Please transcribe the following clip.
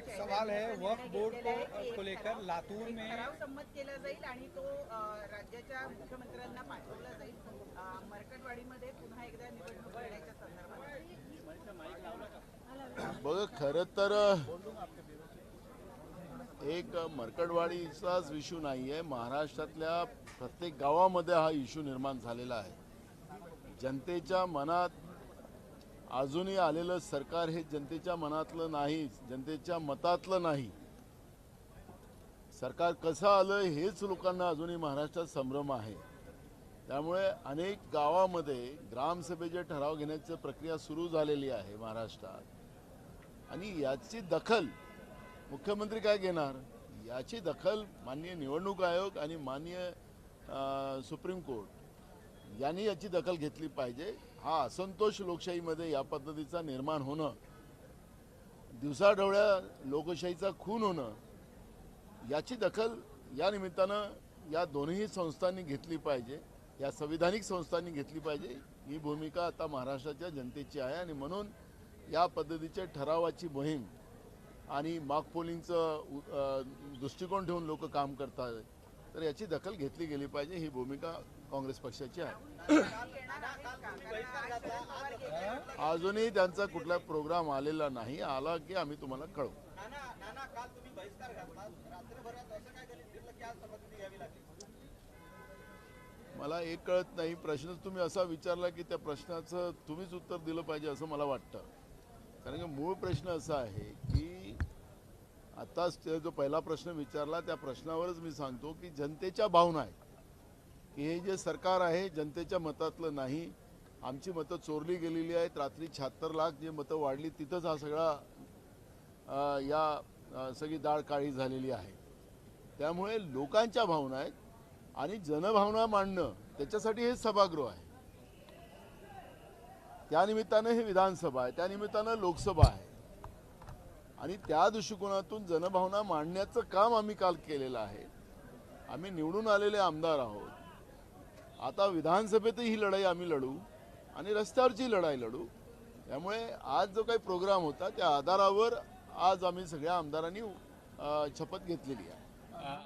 एक सवाल है वक्फ बोर्ड को को लेकर लातूर में ठराव संमत केला जाईल आणि तो राज्याच्या मुख्यमंत्र्यांना पाठवला जाईल. मरकटवाडीमध्ये पुन्हा एकदा निवडणूक घेण्याच्या संदर्भात. बघ खरं तर एक मरकडवाडीचाच इश्यू नाही आहे महाराष्ट्रातल्या प्रत्येक गावामध्ये हा इश्यू निर्माण झालेला आहे. जनतेच्या मनात अजूनही आलेलं सरकार हे जनतेच्या मनातलं नाही जनतेच्या मतातलं नाही. सरकार कसं आलं हेच लोकांना अजूनही महाराष्ट्रात संभ्रम आहे. त्यामुळे अनेक गावामध्ये ग्रामसभेचे ठराव घेण्याची प्रक्रिया सुरू झालेली आहे महाराष्ट्रात. आणि याची दखल मुख्यमंत्री काय घेणार? याची दखल माननीय निवडणूक आयोग आणि माननीय सुप्रीम कोर्ट. यांनी याची दखल घेतली पाहिजे. हा असंतोष लोकशाहीमध्ये या पद्धतीचा निर्माण होणं दिवसाढवळ्या लोकशाहीचा खून होणं याची दखल या निमित्तानं या दोन्ही संस्थांनी घेतली पाहिजे. या संविधानिक संस्थांनी घेतली पाहिजे. ही भूमिका आता महाराष्ट्राच्या जनतेची आहे आणि म्हणून या पद्धतीच्या ठरावाची मोहीम आणि मॉक पोलिंगचं दृष्टिकोन ठेवून लोक काम करतात तर याची दखल घेतली गेली पाहिजे ही भूमिका काँग्रेस पक्षाची आहे. अजूनही त्यांचा कुठला प्रोग्राम आलेला नाही आला की आम्ही तुम्हाला कळवू. मला एक कळत नाही प्रश्न तुम्ही असा विचारला की त्या प्रश्नाचं तुम्हीच उत्तर दिलं पाहिजे असं मला वाटतं. कारण की मूळ प्रश्न असा आहे की आताच जो पहिला प्रश्न विचारला त्या प्रश्नावरच मी सांगतो की जनतेच्या भावना आहेत. की हे जे सरकार आहे जनतेच्या मतातलं नाही. आमची मतं चोरली गेलेली आहेत. रात्री शहात्तर लाख जे मतं वाढली तिथंच हा सगळा या सगळी दाळ काळी झालेली आहे. त्यामुळे लोकांच्या भावना आहेत आणि जनभावना मांडणं त्याच्यासाठी हे सभागृह आहे. त्यानिमित्तानं हे विधानसभा आहे. त्यानिमित्तानं लोकसभा आहे. आणि त्या दृष्टिकोनातून जनभावना मांडण्याचं काम आम्ही काल केलेलं आहे. आम्ही निवडून आलेले आमदार आहोत. आता विधानसभेतही ही लढाई आम्ही लढू आणि रस्त्यावरची लढाई लढू. त्यामुळे आज जो काही प्रोग्राम होता त्या आधारावर आज आम्ही सगळ्या आमदारांनी शपथ घेतलेली आहे.